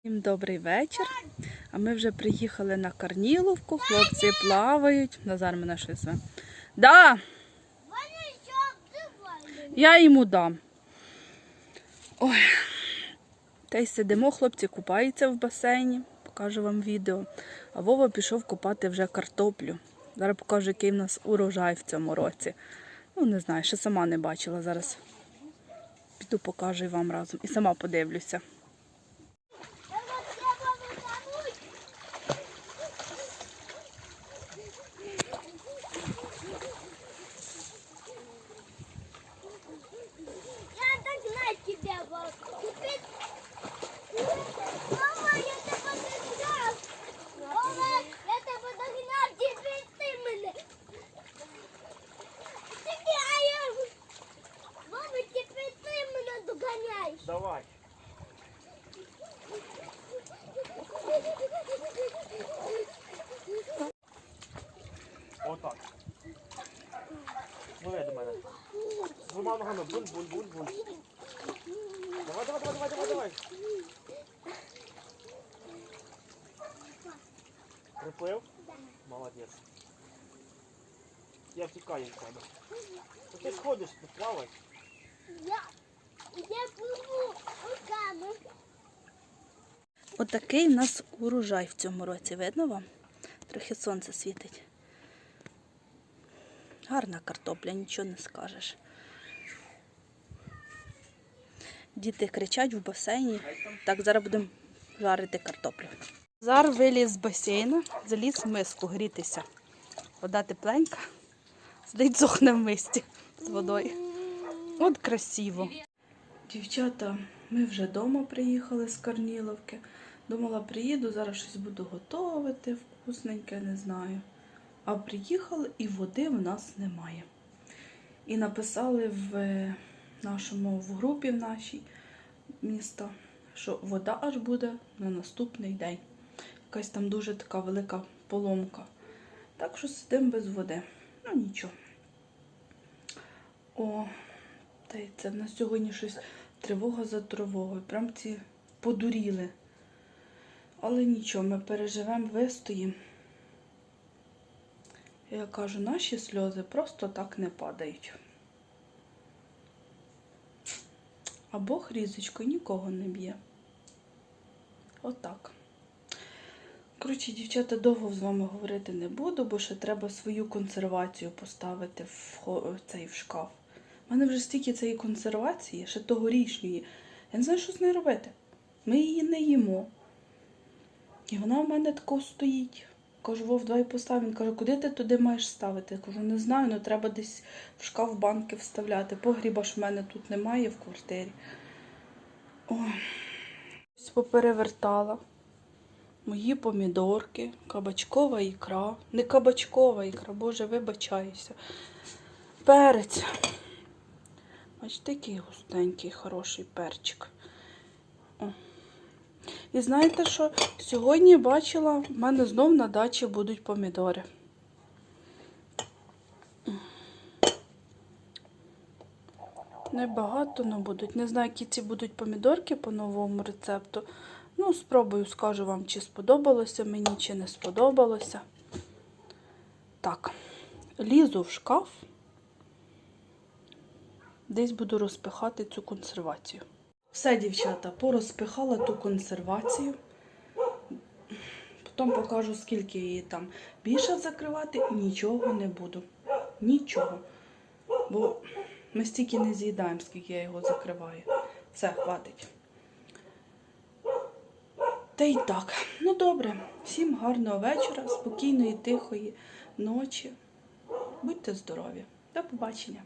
Всім добрий вечір. А ми вже приїхали на Карніловку. Хлопці плавають. Назар мене щось. зве. Да, я йому дам. Ой. Та й сидимо, хлопці купаються в басейні. Покажу вам відео. А Вова пішов купати вже картоплю. Зараз покажу, який в нас урожай в цьому році. Ну, не знаю, ще сама не бачила. Зараз піду покажу вам разом. І сама подивлюся. Я догнать тебя вот. Теперь... Мама, я тебе догнал. Мама, я тебе догнал, теперь ты мене. Тільки, а я... Мама, теперь ти мене доганяєш. Давай. Отак. Давай до мене. Двома ногами. Бунь. Давай, давай, давай, давай, давай, давай. Приплив? Молодець. Я втікаю від тебе. Ну ти сходиш, ти плавай. Я... Я пливу руками. Отакий в нас урожай в цьому році. Видно вам? Трохи сонце світить. Гарна картопля, нічого не скажеш. Діти кричать в басейні. Так, зараз будемо жарити картоплю. Зар виліз з басейну, заліз в миску грітися. Вода тепленька, сидить зохне в мисті з водою. От красиво. Дівчата, ми вже вдома приїхали з Корніловки. Думала, приїду, зараз щось буду готувати, вкусненьке, не знаю. А приїхали і води в нас немає. І написали в е, нашому в групі в нашій міста, що вода аж буде на наступний день. Якась там дуже така велика поломка. Так що сидимо без води. Ну нічого. О, та й це в нас сьогодні щось тривога за тривогою. Прям ці подуріли. Але нічого, ми переживемо, вистоїмо. Я кажу, наші сльози просто так не падають. А Бог різочкою нікого не б'є. Отак. Коротше, дівчата, довго з вами говорити не буду, бо ще треба свою консервацію поставити в, цей в шкаф. У мене вже стільки цієї консервації, ще тогорічньої. Я не знаю, що з нею робити. Ми її не їмо. І вона в мене тако стоїть. Кажу, Вов, давай постав. Він каже, куди ти туди маєш ставити? Я кажу, не знаю, ну треба десь в шкаф банки вставляти. Погріба ж в мене тут немає в квартирі. Ой. Ось поперевертала. Мої помідорки, кабачкова ікра. Не кабачкова ікра, боже, вибачаюся. Перець. Бачите, який густенький, хороший перчик. О. І знаєте що? Сьогодні бачила, в мене знов на дачі будуть помідори. Небагато, але будуть. Не знаю, які ці будуть помідорки по новому рецепту. Ну, спробую, скажу вам, чи сподобалося мені, чи не сподобалося. Так, лізу в шкаф. Десь буду розпихати цю консервацію. Все, дівчата, порозпихала ту консервацію. Потім покажу, скільки її там. Більше закривати нічого не буду. Нічого. Бо ми стільки не з'їдаємо, скільки я його закриваю. Все, хватить. Та й так. Ну добре. Всім гарного вечора, спокійної, тихої ночі. Будьте здорові. До побачення.